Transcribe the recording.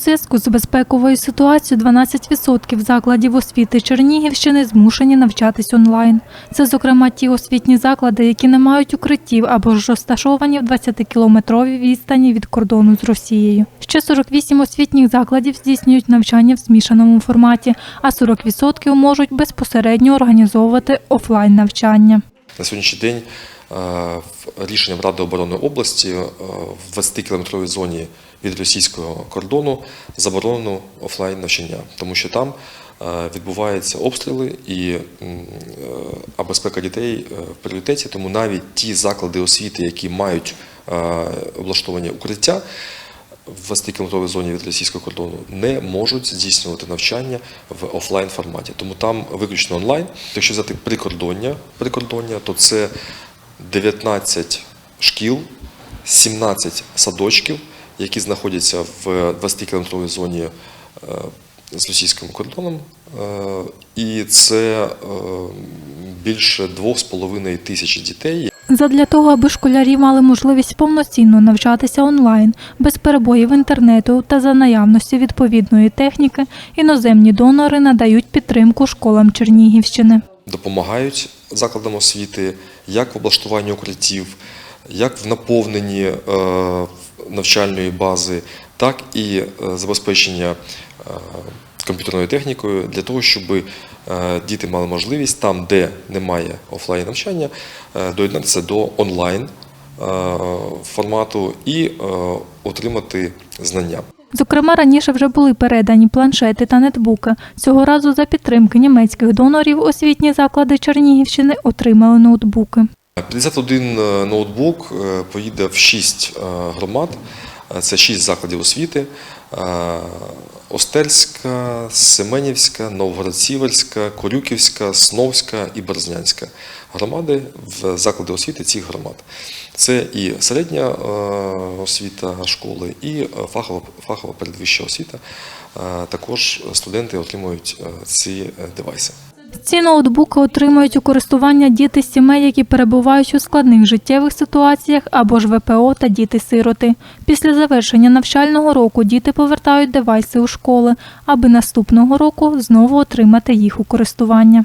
зв'язку з безпековою ситуацією 12% закладів освіти Чернігівщини змушені навчатись онлайн. Це, зокрема, ті освітні заклади, які не мають укриттів або ж розташовані в 20-кілометровій відстані від кордону з Росією. Ще 48 освітніх закладів здійснюють навчання в змішаному форматі, а 40% можуть безпосередньо організовувати офлайн навчання. На сьогоднішній день рішенням Ради оборони області е, в 20-кілометровій зоні від російського кордону заборонено офлайн навчання, тому що там е, відбуваються обстріли і е, а безпека дітей е, в пріоритеті. Тому навіть ті заклади освіти, які мають е, облаштовані укриття. В 20-кілометровій зоні від російського кордону не можуть здійснювати навчання в офлайн форматі. Тому там виключно онлайн. Якщо взяти прикордоння, прикордоння, то це 19 шкіл, 17 садочків, які знаходяться в 20-кілометровій зоні е, з російським кордоном. Е, І це е, більше 2,5 тисяч дітей, Задля того, аби школярі мали можливість повноцінно навчатися онлайн, без перебоїв інтернету та за наявності відповідної техніки, іноземні донори надають підтримку школам Чернігівщини. допомагають закладам освіти як в облаштуванні укриттів, як в наповненні е, навчальної бази, так і е, забезпечення е, комп'ютерною технікою для того, щоб діти мали можливість там, де немає офлайн навчання, доєднатися до онлайн формату і отримати знання. Зокрема, раніше вже були передані планшети та нетбуки. Цього разу за підтримки німецьких донорів освітні заклади Чернігівщини отримали ноутбуки. 51 ноутбук е, поїде в 6 громад. Е, Це 6 закладів освіти. Остельська, Семенівська, Новгород-Сіверська, Корюківська, Сновська і Берзнянська громади в заклади освіти цих громад. Це і середня е, освіта школи, і фахова, фахова передвища освіта. Е, Також студенти отримують е, ці девайси. Ці ноутбуки отримують у користування діти сімей, які перебувають у складних життєвих ситуаціях або ж ВПО та діти-сироти. Після завершення навчального року діти повертають девайси у школи, аби наступного року знову отримати їх у користування.